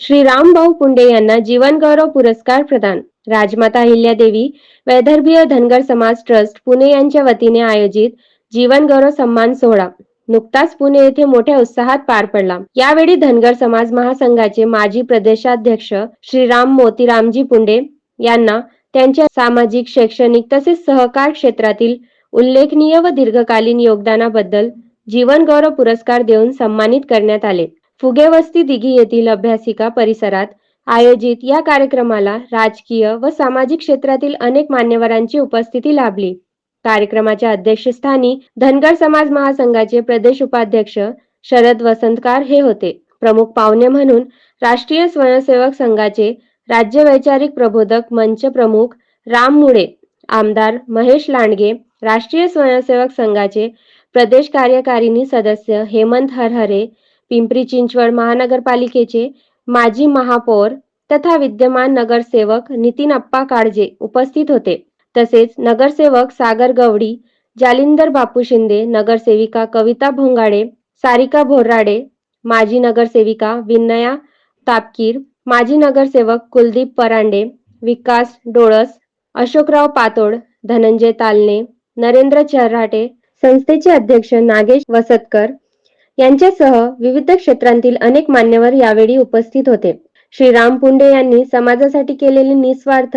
श्री रामभाऊ पुंडे यांना जीवनगौरव पुरस्कार प्रदान. राजमाता अहिल्यादेवी वैदर्भीय धनगर समाज ट्रस्ट पुणे यांच्या वतीने आयोजित जीवनगौरव सन्मान सोहळा नुकताच पुणे येथे मोठ्या उत्साहात पार पडला. यावेळी धनगर समाज महासंघाचे माजी प्रदेशाध्यक्ष श्रीराम मोतीरामजी पुंडे यांना त्यांच्या सामाजिक शैक्षणिक तसेच सहकार क्षेत्रातील उल्लेखनीय व दीर्घकालीन योगदानाबद्दल जीवन गौरव पुरस्कार देऊन सन्मानित करण्यात आले. फुगेवस्ती दिघी येथील अभ्यासिका परिसरात आयोजित या कार्यक्रमाला राजकीय व सामाजिक क्षेत्रातील अनेक मान्यवरांची उपस्थिती लाभली. कार्यक्रमाच्या अध्यक्षस्थानी धनगर समाज महासंघाचे प्रदेश उपाध्यक्ष शरद वसंतकार हे होते. प्रमुख पाहुणे म्हणून राष्ट्रीय स्वयंसेवक संघाचे राज्य वैचारिक प्रबोधक मंच प्रमुख राम मुळे आमदार महेश लांडगे राष्ट्रीय स्वयंसेवक संघाचे प्रदेश कार्यकारिणी सदस्य हेमंत हरहरे पिंपरी चिंचवड महानगरपालिकेचे माजी महापौर तथा विद्यमान नगरसेवक नितीन अप्पा काळजे उपस्थित होते. तसेच नगरसेवक सागर गवडी जालिंदर बापू शिंदे नगरसेविका कविता भोंगाडे सारिका भोराडे माजी नगरसेविका विनया तापकीर माजी नगरसेवक कुलदीप परांडे विकास डोळस अशोकराव पातोड धनंजय तालने नरेंद्र चर्राटे संस्थेचे अध्यक्ष नागेश वसतकर यांच्यासह विविध क्षेत्रांतील अनेक मान्यवर यावेळी उपस्थित होते. श्रीराम पुंडे यांनी समाजासाठी केलेले निस्वार्थ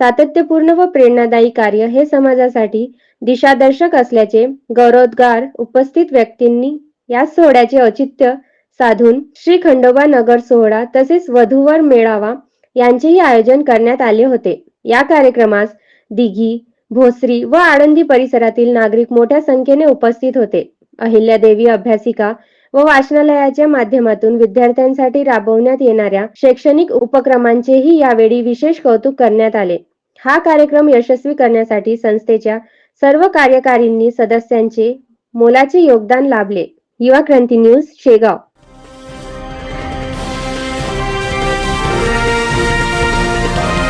सातत्यपूर्ण व प्रेरणादायी कार्य हे समाजासाठी दिशादर्शक असल्याचे गौरवोद्गार उपस्थित व्यक्तींनी या सोहळ्याचे औचित्य साधून श्री खंडोबा नगर सोहळा तसेच वधूवर मेळावा यांचेही आयोजन करण्यात आले होते. या कार्यक्रमास दिघी भोसरी व आळंदी परिसरातील नागरिक मोठ्या संख्येने उपस्थित होते. अहिल्यादेवी अभ्यासिका व वाचनालयाच्या माध्यमातून विद्यार्थ्यांसाठी राबवण्यात येणाऱ्या शैक्षणिक उपक्रमांचेही यावेळी विशेष कौतुक करण्यात आले. हा कार्यक्रम यशस्वी करण्यासाठी संस्थेच्या सर्व कार्यकारींनी सदस्यांचे मोलाचे योगदान लाभले. युवा क्रांती न्यूज शेगाव.